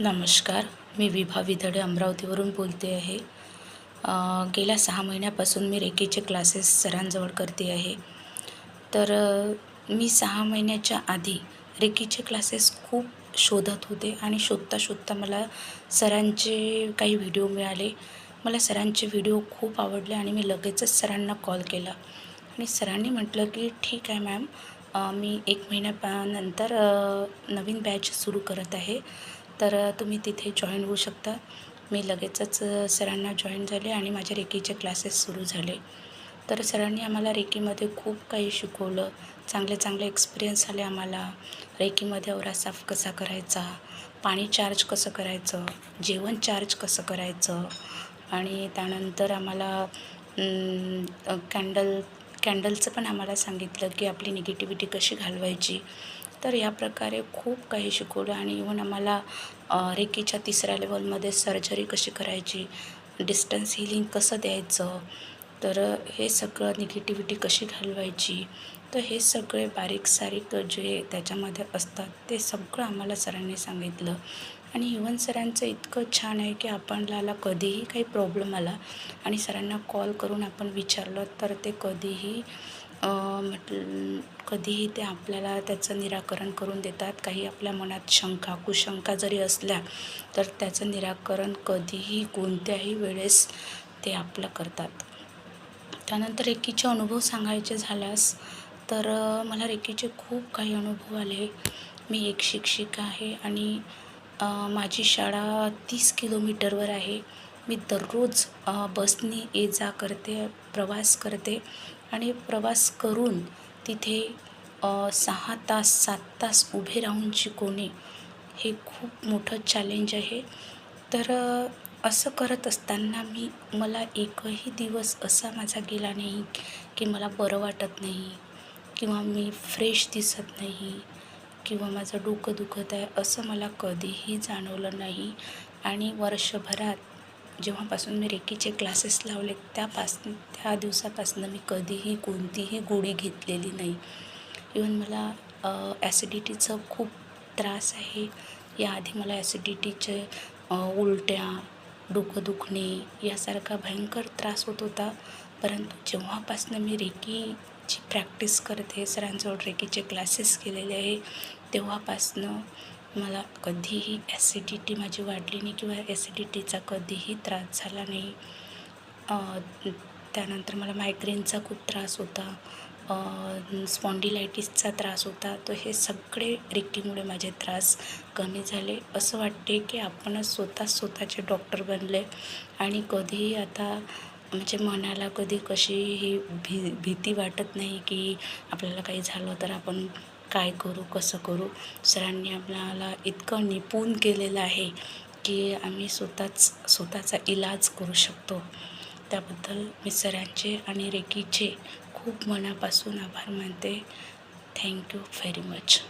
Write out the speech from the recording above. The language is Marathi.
नमस्कार. मी विभा विदडे अमरावतीवरून बोलते आहे. गेल्या सहा महिन्यापासून मी रेकीचे क्लासेस सरांजवळ करते आहे. तर मी सहा महिन्याच्या आधी रेकीचे क्लासेस खूप शोधत होते आणि शोधता शोधता मला सरांचे काही व्हिडिओ मिळाले. मला सरांचे व्हिडिओ खूप आवडले आणि मी लगेचच सरांना कॉल केला. आणि सरांनी म्हटलं की ठीक आहे मॅम मी एक महिन्यानंतर नवीन बॅच सुरू करत आहे. तर तुम्ही तिथे जॉईन होऊ शकता. मी लगेचच सरांना जॉईन झाले आणि माझे रेकीचे क्लासेस सुरू झाले. तर सरांनी आम्हाला रेकीमध्ये खूप काही शिकवलं. चांगले चांगले एक्सपिरियन्स आले आम्हाला. रेकीमध्ये औरा साफ कसा करायचा? पाणी चार्ज कसं करायचं? जेवण चार्ज कसं करायचं? आणि त्यानंतर आम्हाला कॅन्डल कॅन्डलचं पण आम्हाला सांगितलं की आपली निगेटिव्हिटी कशी घालवायची? तर या प्रकारे खूप काही शिकवलं आणि इव्हन आम्हाला रेकीच्या तिसऱ्या लेवलमध्ये सर्जरी कशी करायची डिस्टन्स हिलिंग कसं द्यायचं तर हे सगळं निगेटिव्हिटी कशी घालवायची तर हे सगळे बारीक सारीक जे त्याच्यामध्ये असतात ते सगळं आम्हाला सरांनी सांगितलं. आणि इवन सरांचं इतकं छान आहे की आपल्याला कधीही काही प्रॉब्लेम आला आणि सरांना कॉल करून आपण विचारलं तर ते कधीही म्हटलं कधीही ते आपल्याला त्याचं निराकरण करून देतात. काही आपल्या मनात शंका कुशंका जरी असल्या तर त्याचं निराकरण कधीही कोणत्याही वेळेस ते आपलं करतात. त्यानंतर रेकीचे अनुभव सांगायचे झाल्यास तर मला रेकीचे खूप काही अनुभव आले. मी एक शिक्षिका आहे आणि माझी शाळा तीस किलोमीटरवर आहे. मी दररोज बसनी ये जा करते प्रवास करते. आणि प्रवास करून तिथे सहा तास सात तास उभे राहून शिकवणे हे खूप मोठं चॅलेंज आहे. तर असं करत असताना मी मला एकही दिवस असा माझा गेला नाही की मला बरं वाटत नाही किंवा मी फ्रेश दिसत नाही किंवा माझं डोकं दुखत आहे असं मला कधीही जाणवलं नाही. आणि वर्षभरात जेव्हापासून मी रेकीचे क्लासेस लावले त्यापासून त्या दिवसापासून मी कधीही कोणतीही गोळी घेतलेली नाही. इवन मला ॲसिडिटीचं खूप त्रास आहे. याआधी मला ॲसिडिटीचे उलट्या डोकं दुखणे यासारखा भयंकर त्रास होत होता. परंतु जेव्हापासनं मी रेकीची प्रॅक्टिस करते सरांजवळ रेकीचे क्लासेस केलेले आहे तेव्हापासनं मला कधीही ॲसिडिटी माझी वाढली नाही किंवा ॲसिडिटीचा कधीही त्रास झाला नाही. त्यानंतर मला मायग्रेनचा खूप त्रास होता. स्पॉन्डिलायटिसचा त्रास होता. तर हे सगळे रेकीमुळे माझे त्रास कमी झाले. असं वाटते की आपणच स्वतः स्वतःचे डॉक्टर बनले आणि कधीही आता म्हणजे मनाला कधी कशी ही भी भीती वाटत नाही की आपल्याला काही झालं तर आपण काय करू कसं करू? सरांनी आपल्याला इतकं निपुण केलेलं आहे की आम्ही स्वतःच स्वतःचा इलाज करू शकतो. त्याबद्दल मी सरांचे आणि रेकीचे खूप मनापासून आभार मानते. Thank you very much